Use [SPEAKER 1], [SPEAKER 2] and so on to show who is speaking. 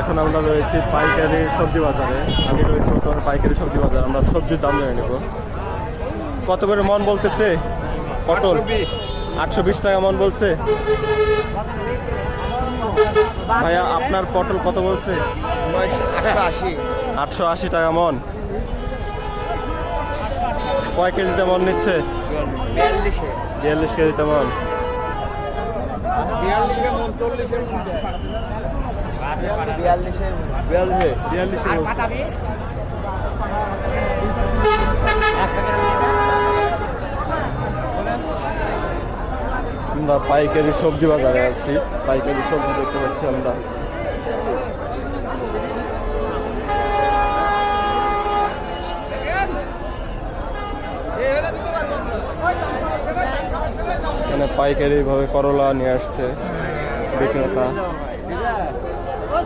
[SPEAKER 1] এখন আমরা রয়েছি পাইকারি সবজি বাজারে। আমি রয়েছি বর্তমানে পাইকারি সবজি বাজার। আমরা সবজির দাম জেনে নেব। কত করে মন বলতেছে? পটল? আটশো বিশ টাকা মন বলছে। ভাইয়া, আপনার পটল কত বলছে?
[SPEAKER 2] আটশো আশি
[SPEAKER 1] টাকা মন। কয় কেজিতে মন নিচ্ছে?
[SPEAKER 2] বিয়াল্লিশে
[SPEAKER 1] বিয়াল্লিশ কেজিতে মন। আমরা পাইকারি সবজি বাজারে আছি। পাইকারি সবজি দেখতে পাচ্ছি আমরা। পাইকারি ভাবে করলা নিয়ে আসছে বিক্রেতা।
[SPEAKER 3] ও